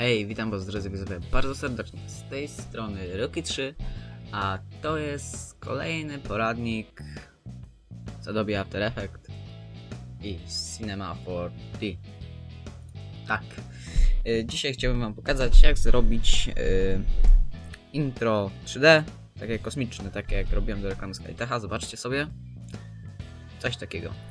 Hej, witam was drodzy widzowie bardzo serdecznie. Z tej strony Rocky 3, a to jest kolejny poradnik z Adobe After Effects i Cinema 4D. Tak. Y, Dzisiaj chciałbym wam pokazać jak zrobić y, intro 3D, takie kosmiczne, takie jak robiłem do reklamy Skytecha. Zobaczcie sobie. Coś takiego.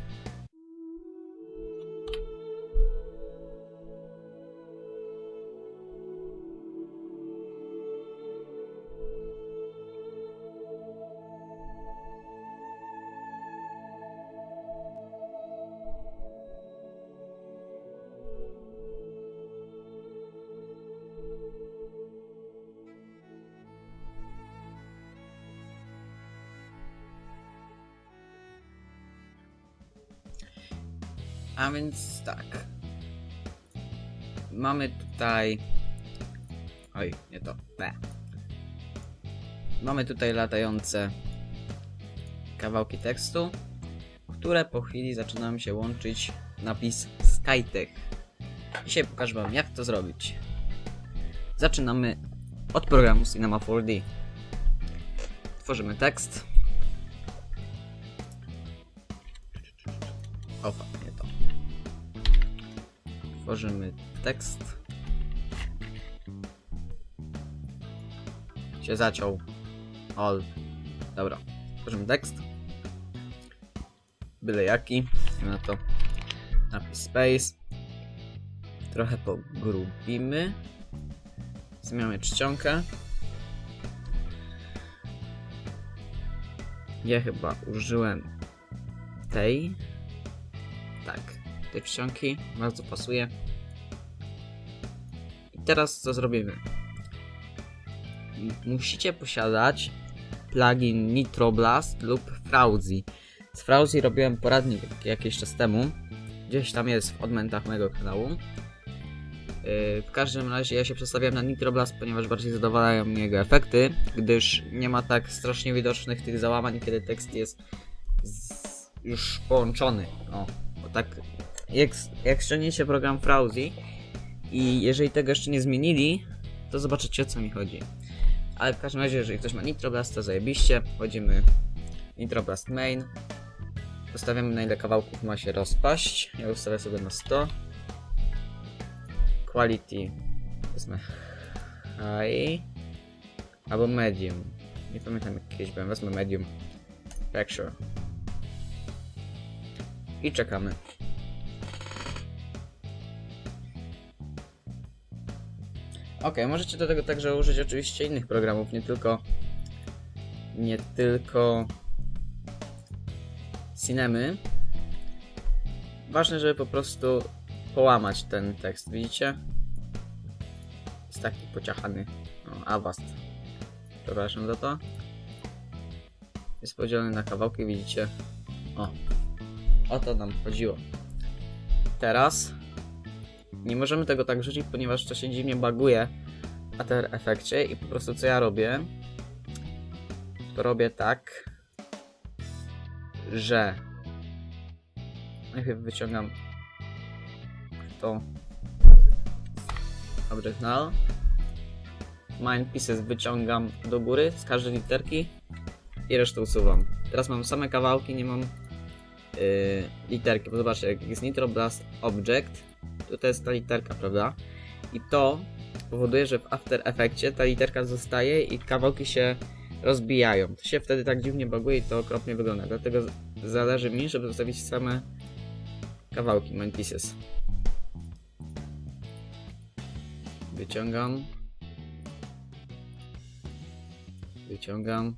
A więc tak. Mamy tutaj. Oj, nie to. B. Mamy tutaj latające kawałki tekstu, które po chwili zaczynają się łączyć napis SkyTech. Dzisiaj pokażę Wam, jak to zrobić. Zaczynamy od programu Cinema 4D. Tworzymy tekst. Tworzymy tekst. Się zaciął. All. Dobra. Tworzymy tekst. Byle jaki. Na to napis space. Trochę pogrubimy. Zmieniamy czcionkę. Ja chyba użyłem tej. Tak, tej czcionki. Bardzo pasuje. I teraz co zrobimy? Musicie posiadać plugin Nitroblast lub Frauzy. Z Frauzy robiłem poradnik jakiś czas temu. Gdzieś tam jest w odmentach mojego kanału. Yy, W każdym razie ja się przestawiałem na Nitroblast, ponieważ bardziej zadowalają mnie jego efekty, gdyż nie ma tak strasznie widocznych tych załamań, kiedy tekst jest z... już połączony. O, bo tak jak, jak ściągniecie program Frauzy i jeżeli tego jeszcze nie zmienili, to zobaczycie o co mi chodzi. Ale w każdym razie, jeżeli ktoś ma Nitroblast, to zajebiście. Wchodzimy Nitroblast main. Ustawiamy na ile kawałków ma się rozpaść. Ja ustawię sobie na 100. Quality. Wezmę high. Albo medium. Nie pamiętam jak kiedyś byłem. Wezmę medium. Texture. I czekamy. Ok, możecie do tego także użyć oczywiście innych programów, nie tylko nie tylko Cinemy. Ważne, żeby po prostu połamać ten tekst, widzicie? Jest taki pociachany. O, Avast. Przepraszam za to. Jest podzielony na kawałki, widzicie? O. O to nam chodziło. Teraz nie możemy tego tak rzucić, ponieważ to się dziwnie baguje w After efekcie i po prostu co ja robię, to robię tak, że najpierw wyciągam to null mine pieces wyciągam do góry z każdej literki i resztę usuwam. Teraz mam same kawałki, nie mam yy, literki, bo zobaczcie, jak jest nitro blast object, to jest ta literka, prawda? I to powoduje, że w After Effectie ta literka zostaje i kawałki się rozbijają. To się wtedy tak dziwnie baguje i to okropnie wygląda. Dlatego zależy mi, żeby zostawić same kawałki, main pieces. Wyciągam. Wyciągam.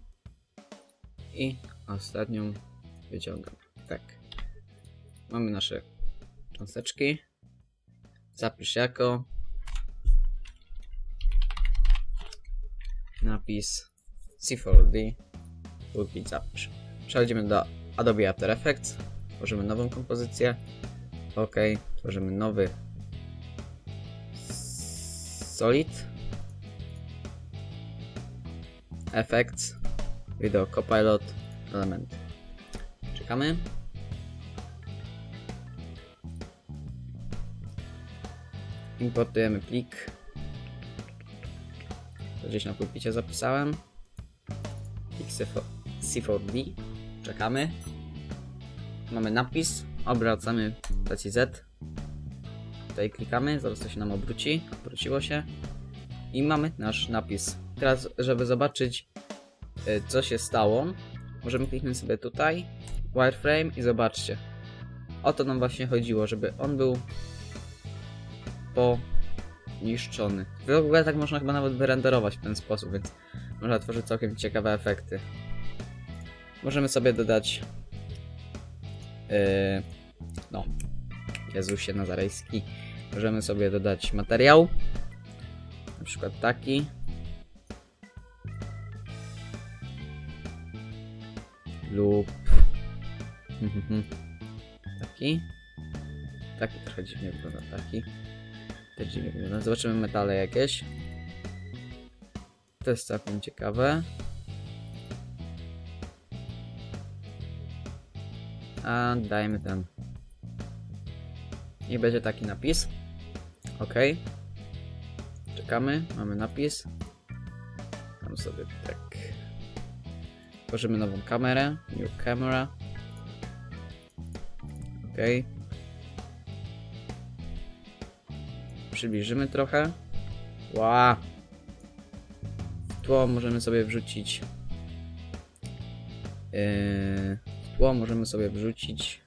I ostatnią wyciągam. Tak. Mamy nasze cząsteczki. Zapisz jako. Napis C4D. Pulpit zapisz. Przechodzimy do Adobe After Effects. Tworzymy nową kompozycję. OK. Tworzymy nowy Solid. Effects. Video Copilot. Element. Czekamy. Importujemy plik To gdzieś na pulpicie zapisałem. C4D. Czekamy. Mamy napis. Obracamy stacji Z. Tutaj klikamy, zaraz to się nam obróci. Obróciło się. I mamy nasz napis. Teraz, żeby zobaczyć, y, co się stało, możemy kliknąć sobie tutaj, wireframe i zobaczcie. O to nam właśnie chodziło, żeby on był poniszczony. W ogóle tak można chyba nawet wyrenderować w ten sposób, więc można tworzyć całkiem ciekawe efekty. Możemy sobie dodać yy, no Jezusie Nazarejski możemy sobie dodać materiał na przykład taki lub taki taki trochę dziwnie wygląda taki też dziwnie wygląda zobaczymy metale jakieś. To jest całkiem ciekawe. A dajmy ten. I będzie taki napis. Ok czekamy. Mamy napis. Tam sobie tak. Tworzymy nową kamerę. New camera. Ok. Przybliżymy trochę. Ła. W tło możemy sobie wrzucić. Yy, w tło możemy sobie wrzucić.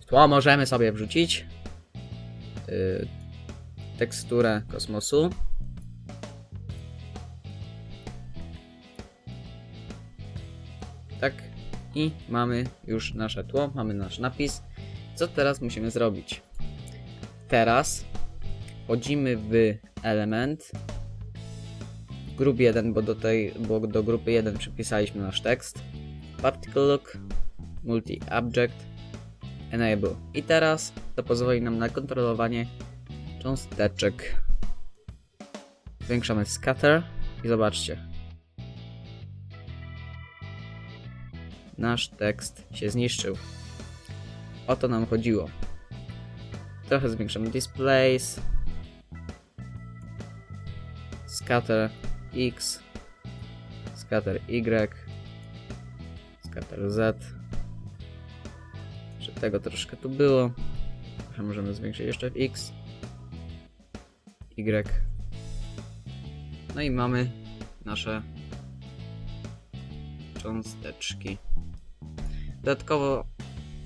W tło możemy sobie wrzucić. Yy, teksturę kosmosu. Tak. I mamy już nasze tło, mamy nasz napis. Co teraz musimy zrobić? Teraz wchodzimy w element grup 1, bo do, tej, bo do grupy 1 przypisaliśmy nasz tekst. Particle look, multi object, enable. I teraz to pozwoli nam na kontrolowanie cząsteczek. Zwiększamy scatter i zobaczcie. nasz tekst się zniszczył. O to nam chodziło. Trochę zwiększamy displays. Scatter X. Scatter Y. Scatter Z. Że tego troszkę tu było. Trochę możemy zwiększyć jeszcze w X. Y. No i mamy nasze cząsteczki. Dodatkowo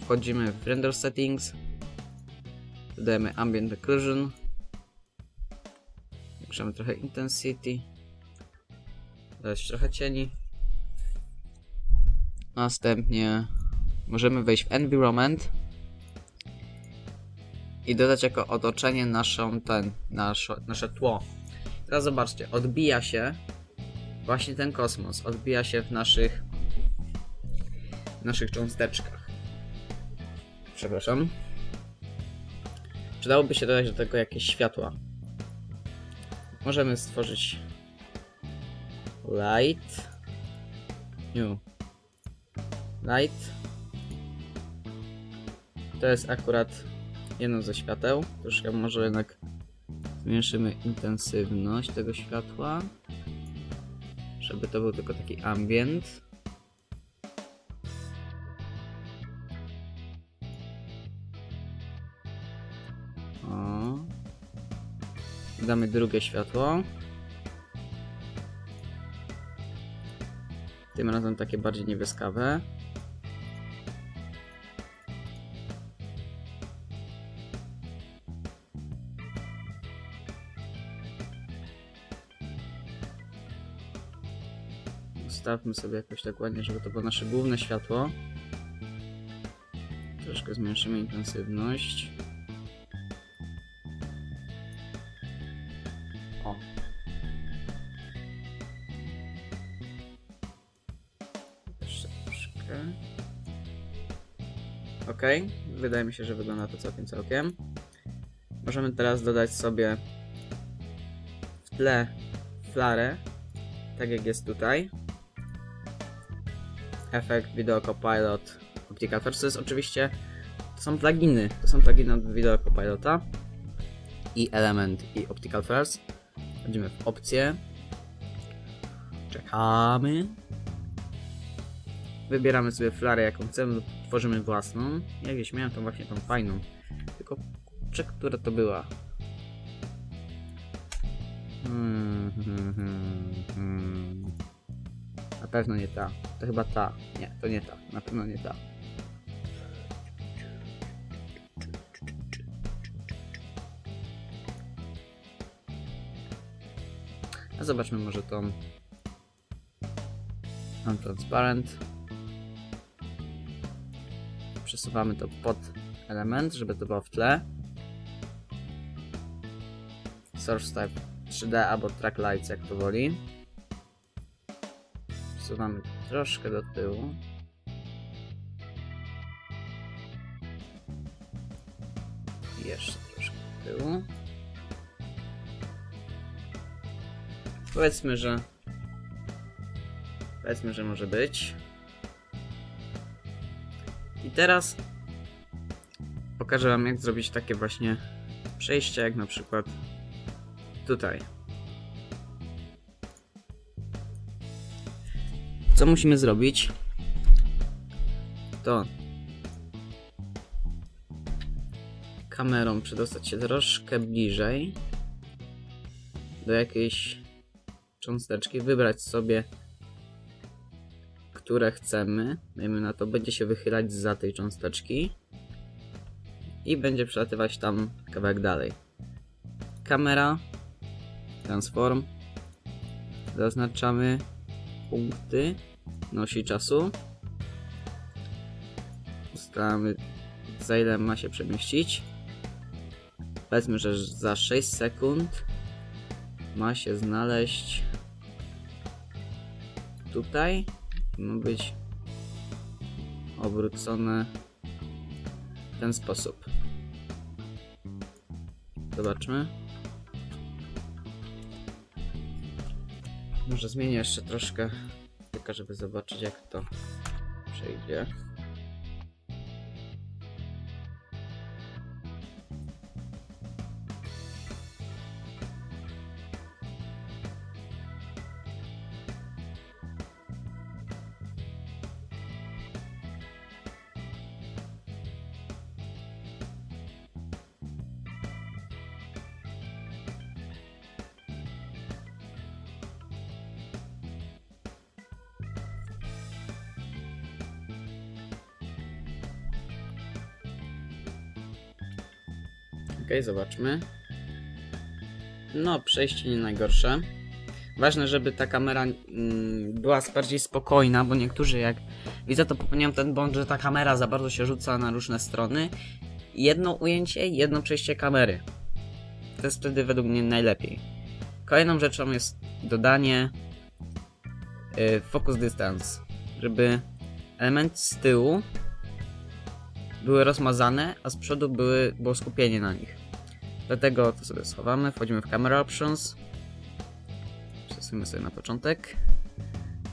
wchodzimy w render settings, dodajemy ambient occlusion, zwiększamy trochę intensity, dodać trochę cieni. Następnie możemy wejść w environment i dodać jako otoczenie naszą ten, nasze, nasze tło. Teraz zobaczcie, odbija się właśnie ten kosmos, odbija się w naszych naszych cząsteczkach. Przepraszam. Przydałoby się dodać do tego jakieś światła. Możemy stworzyć light. New. Light. To jest akurat jedno ze świateł. Troszkę może jednak zmniejszymy intensywność tego światła. Żeby to był tylko taki ambient. Damy drugie światło. Tym razem takie bardziej niebieskawe. Ustawmy sobie jakoś tak ładnie, żeby to było nasze główne światło. Troszkę zmniejszymy intensywność. Wydaje mi się, że wygląda to całkiem całkiem. Możemy teraz dodać sobie w tle flarę, tak jak jest tutaj. Efekt Video Copilot First. To jest oczywiście, to są pluginy, to są pluginy od Video Copilota i Element i Optical First. Wchodzimy w opcje. Czekamy. Wybieramy sobie flarę jaką chcemy tworzymy własną. Ja gdzieś miałem tą właśnie tą fajną. Tylko kurczę, która to była. Hmm, hmm, hmm, hmm. Na pewno nie ta. To chyba ta. Nie, to nie ta. Na pewno nie ta. A zobaczmy może tą non-transparent. Przesuwamy to pod element, żeby to było w tle. Source type 3D albo track lights, jak to woli. Przesuwamy troszkę do tyłu. Jeszcze troszkę do tyłu. Powiedzmy, że. Powiedzmy, że może być. I teraz pokażę Wam, jak zrobić takie właśnie przejście, jak na przykład tutaj. Co musimy zrobić? To kamerą przedostać się troszkę bliżej do jakiejś cząsteczki, wybrać sobie, które chcemy. Dajmy na to, będzie się wychylać za tej cząsteczki i będzie przelatywać tam kawałek dalej. Kamera, transform, zaznaczamy punkty, nosi czasu, ustalamy za ile ma się przemieścić. Powiedzmy, że za 6 sekund ma się znaleźć tutaj ma być obrócone w ten sposób. Zobaczmy. Może zmienię jeszcze troszkę, tylko żeby zobaczyć jak to przejdzie. Okej, zobaczmy. No, przejście nie najgorsze. Ważne, żeby ta kamera mm, była bardziej spokojna, bo niektórzy jak widzę to popełniają ten błąd, że ta kamera za bardzo się rzuca na różne strony. Jedno ujęcie, jedno przejście kamery. To jest wtedy według mnie najlepiej. Kolejną rzeczą jest dodanie y, focus distance, żeby elementy z tyłu były rozmazane, a z przodu były, było skupienie na nich. Dlatego to sobie schowamy, wchodzimy w Camera Options. Przesuńmy sobie na początek.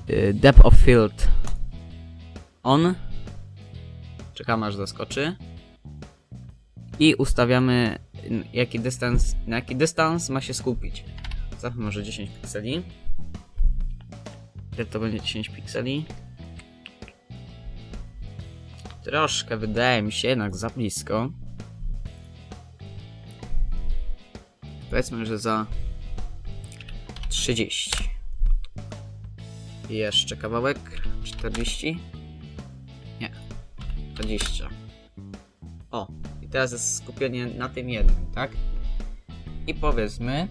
Y, Depth of Field on. Czekamy aż zaskoczy. I ustawiamy jaki dystans, na jaki dystans ma się skupić. Zawsze może 10 pikseli. Ile to będzie 10 pikseli? Troszkę wydaje mi się jednak za blisko. Powiedzmy, że za 30. Jeszcze kawałek. 40. Nie. 20. O, i teraz jest skupienie na tym jednym, tak? I powiedzmy,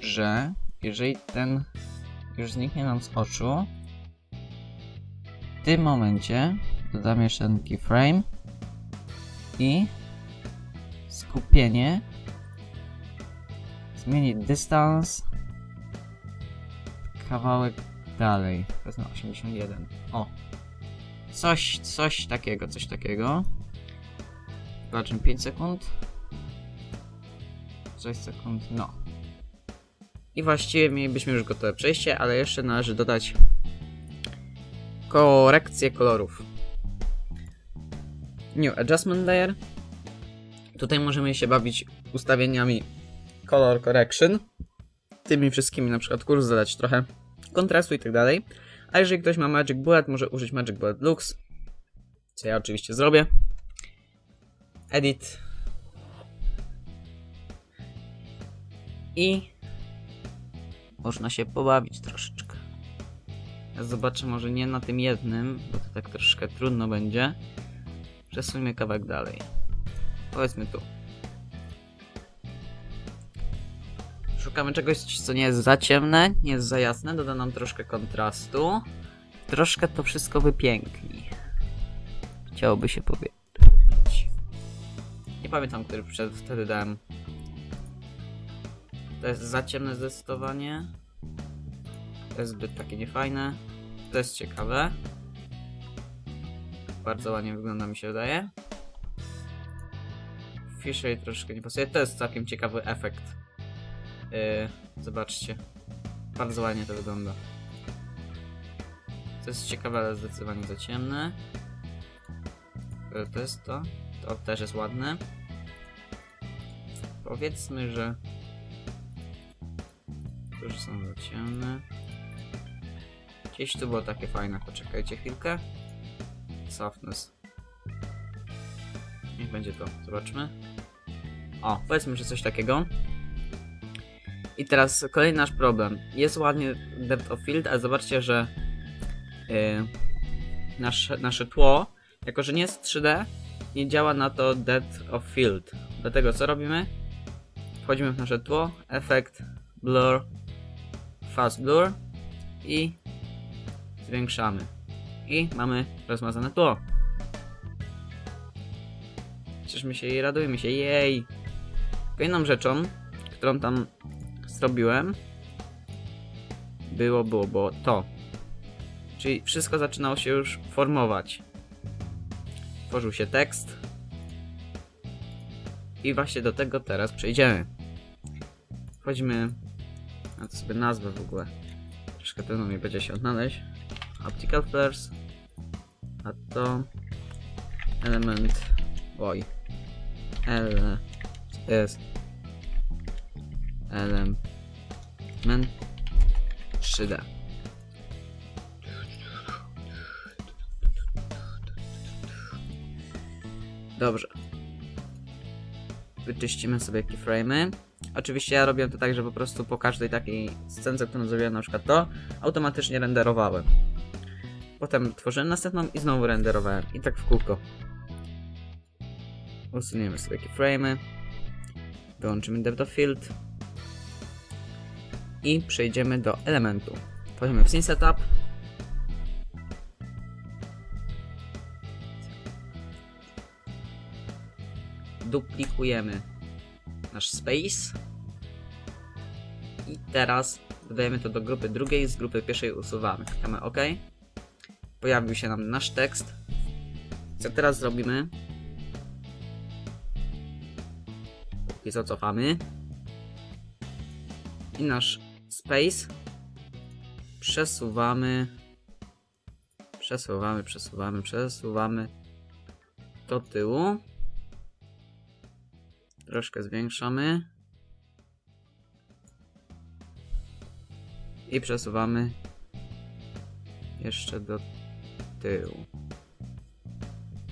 że jeżeli ten już zniknie nam z oczu, w tym momencie dodam jeszcze ten keyframe i skupienie zmienić dystans kawałek dalej. Wezmę 81 o. Coś, coś takiego, coś takiego. Zobaczymy 5 sekund. 6 sekund, no. I właściwie mielibyśmy już gotowe przejście, ale jeszcze należy dodać korekcję kolorów. New Adjustment Layer. Tutaj możemy się bawić ustawieniami color correction. Tymi wszystkimi na przykład kurs zadać trochę kontrastu i tak dalej. A jeżeli ktoś ma Magic Bullet, może użyć Magic Bullet Lux. Co ja oczywiście zrobię. Edit. I można się pobawić troszeczkę. Ja zobaczę może nie na tym jednym, bo to tak troszkę trudno będzie. Przesuńmy kawałek dalej. Powiedzmy tu. Szukamy czegoś, co nie jest za ciemne, nie jest za jasne, doda nam troszkę kontrastu. Troszkę to wszystko wypiękni. Chciałoby się powiedzieć. Nie pamiętam, który wtedy dałem. To jest za ciemne zdecydowanie. To jest zbyt takie niefajne. To jest ciekawe. Bardzo ładnie wygląda mi się wydaje. Fisher troszkę nie pasuje. To jest całkiem ciekawy efekt. Yy, zobaczcie. Bardzo ładnie to wygląda. To jest ciekawe, ale zdecydowanie za ciemne. To jest to? To też jest ładne. Powiedzmy, że... To już są za ciemne. Gdzieś tu było takie fajne. Poczekajcie chwilkę. Softness. Niech będzie to. Zobaczmy. O, powiedzmy, że coś takiego. I teraz kolejny nasz problem. Jest ładnie depth of field, ale zobaczcie, że yy, nasze, nasze tło, jako że nie jest 3D, nie działa na to depth of field. Dlatego co robimy? Wchodzimy w nasze tło, efekt, blur, fast blur i zwiększamy. I mamy rozmazane tło. Cieszmy się i radujmy się, jej! Kolejną rzeczą, którą tam zrobiłem, było, było, było to. Czyli wszystko zaczynało się już formować. Tworzył się tekst. I właśnie do tego teraz przejdziemy. Wchodzimy. A to sobie nazwę w ogóle. Troszkę trudno mi będzie się odnaleźć. Optical flares. A to element. Oj. L. Jest. Element 3D. Dobrze. Wyczyścimy sobie keyframe'y. Oczywiście ja robiłem to tak, że po prostu po każdej takiej scence, którą zrobiłem na przykład to, automatycznie renderowałem. Potem tworzyłem następną i znowu renderowałem. I tak w kółko. Usuniemy sobie keyframe'y. Wyłączymy depth of field. I przejdziemy do elementu. Wchodzimy w Scene Setup. Duplikujemy nasz space. I teraz dodajemy to do grupy drugiej, z grupy pierwszej usuwamy. Klikamy OK. Pojawił się nam nasz tekst. Co teraz zrobimy? Póki co cofamy. I nasz space przesuwamy. Przesuwamy, przesuwamy, przesuwamy do tyłu. Troszkę zwiększamy. I przesuwamy jeszcze do tyłu.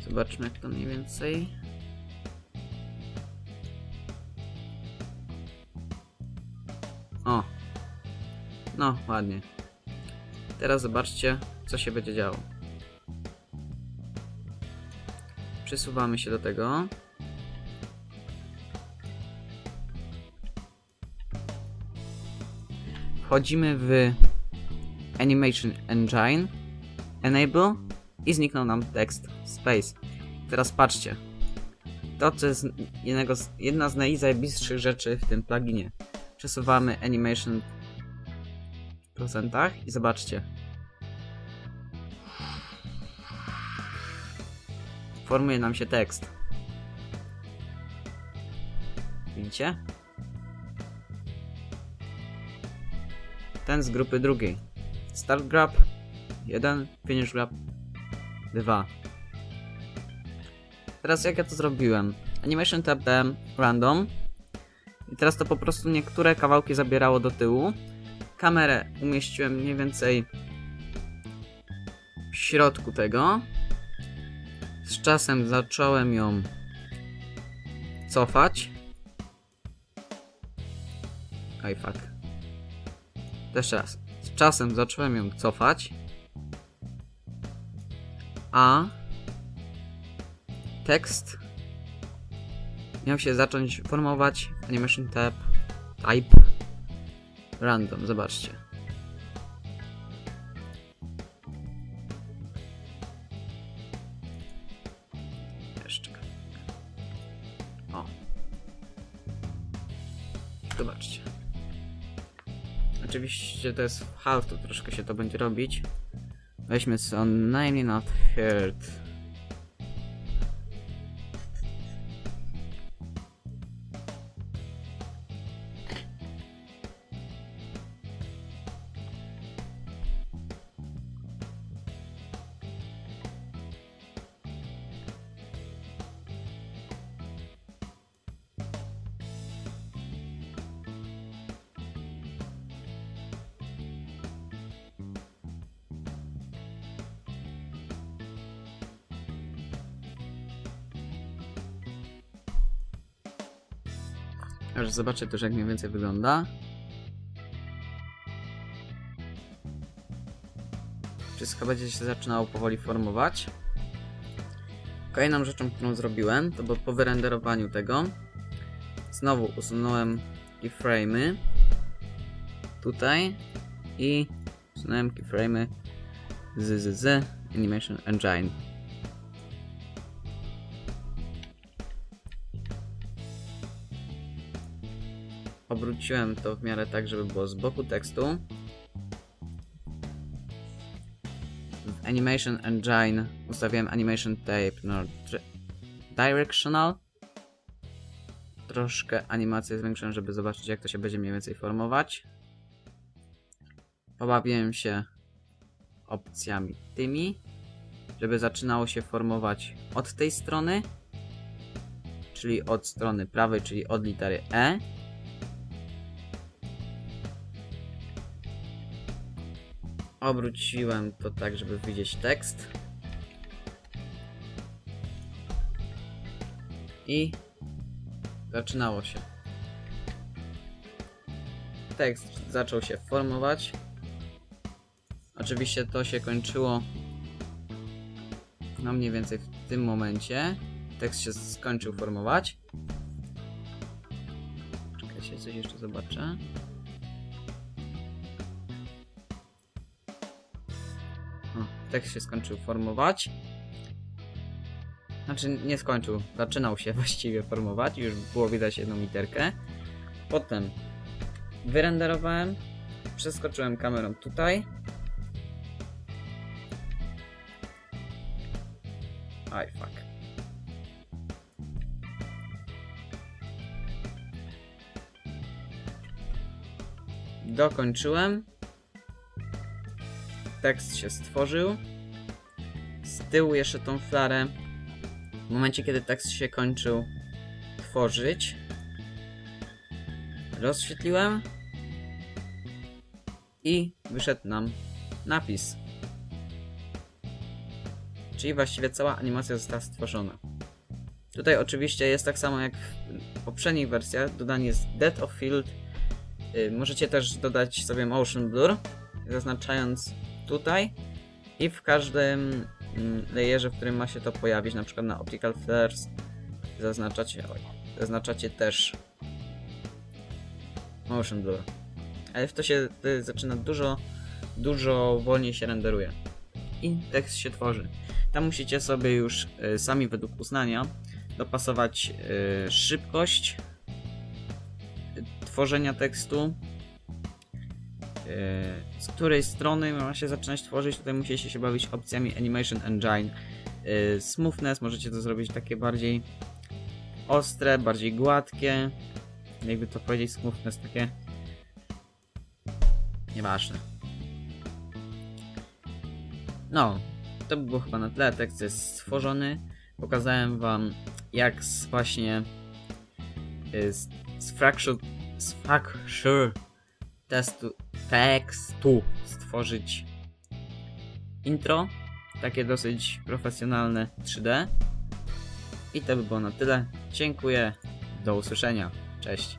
Zobaczmy jak to mniej więcej. O. No, ładnie. Teraz zobaczcie, co się będzie działo. Przesuwamy się do tego. Wchodzimy w Animation Engine, Enable i zniknął nam tekst Space. Teraz patrzcie. To, co jest jednego z, jedna z najzajebistszych rzeczy w tym pluginie. Przesuwamy Animation w procentach i zobaczcie. Formuje nam się tekst. Widzicie? Ten z grupy drugiej. Start grab 1, finish grab 2. Teraz jak ja to zrobiłem? Animation tab random I teraz to po prostu niektóre kawałki zabierało do tyłu. Kamerę umieściłem mniej więcej w środku tego. Z czasem zacząłem ją cofać. Oj, fuck. Jeszcze raz. Z czasem zacząłem ją cofać. A tekst miał się zacząć formować animation tab type random. Zobaczcie. Jeszcze. O. Zobaczcie. Oczywiście to jest w half, to troszkę się to będzie robić. Weźmy so namely not heard. Aż zobaczę też jak mniej więcej wygląda. Wszystko będzie się zaczynało powoli formować. Kolejną rzeczą, którą zrobiłem, to było po wyrenderowaniu tego. Znowu usunąłem keyframe'y. Tutaj. I usunąłem keyframe'y z, z, z Animation Engine. Obróciłem to w miarę tak, żeby było z boku tekstu. W Animation Engine ustawiłem Animation Tape no, Directional. Troszkę animację zwiększyłem, żeby zobaczyć jak to się będzie mniej więcej formować. Pobawiłem się opcjami tymi, żeby zaczynało się formować od tej strony, czyli od strony prawej, czyli od litery E. Obróciłem to tak, żeby widzieć tekst. I zaczynało się. Tekst zaczął się formować. Oczywiście to się kończyło no mniej więcej w tym momencie. Tekst się skończył formować. Czekajcie, coś jeszcze zobaczę. Tekst się skończył formować. Znaczy nie skończył, zaczynał się właściwie formować, już było widać jedną literkę. Potem wyrenderowałem, przeskoczyłem kamerą tutaj. Aj, fuck. Dokończyłem. Tekst się stworzył. Z tyłu jeszcze tą flarę. W momencie, kiedy tekst się kończył tworzyć, rozświetliłem i wyszedł nam napis. Czyli właściwie cała animacja została stworzona. Tutaj oczywiście jest tak samo jak w poprzednich wersjach, dodany jest Dead of Field. Y, Możecie też dodać sobie Motion Blur, zaznaczając tutaj i w każdym mm, layerze, w którym ma się to pojawić, na przykład na Optical Flares, zaznaczacie, oj, zaznaczacie też Motion Blur. Ale w to się y, zaczyna dużo, dużo wolniej się renderuje. I tekst się tworzy. Tam musicie sobie już y, sami według uznania dopasować y, szybkość y, tworzenia tekstu, z której strony ma się zaczynać tworzyć. Tutaj musicie się bawić opcjami Animation Engine. Y, Smoothness możecie to zrobić takie bardziej ostre, bardziej gładkie. Jakby to powiedzieć, smoothness takie. Nieważne. No, to by było chyba na tyle. Tekst jest stworzony. Pokazałem wam, jak z właśnie y, z, z Fracture, z Fracture testu, tekstu stworzyć intro, takie dosyć profesjonalne 3D. I to by było na tyle. Dziękuję. Do usłyszenia. Cześć.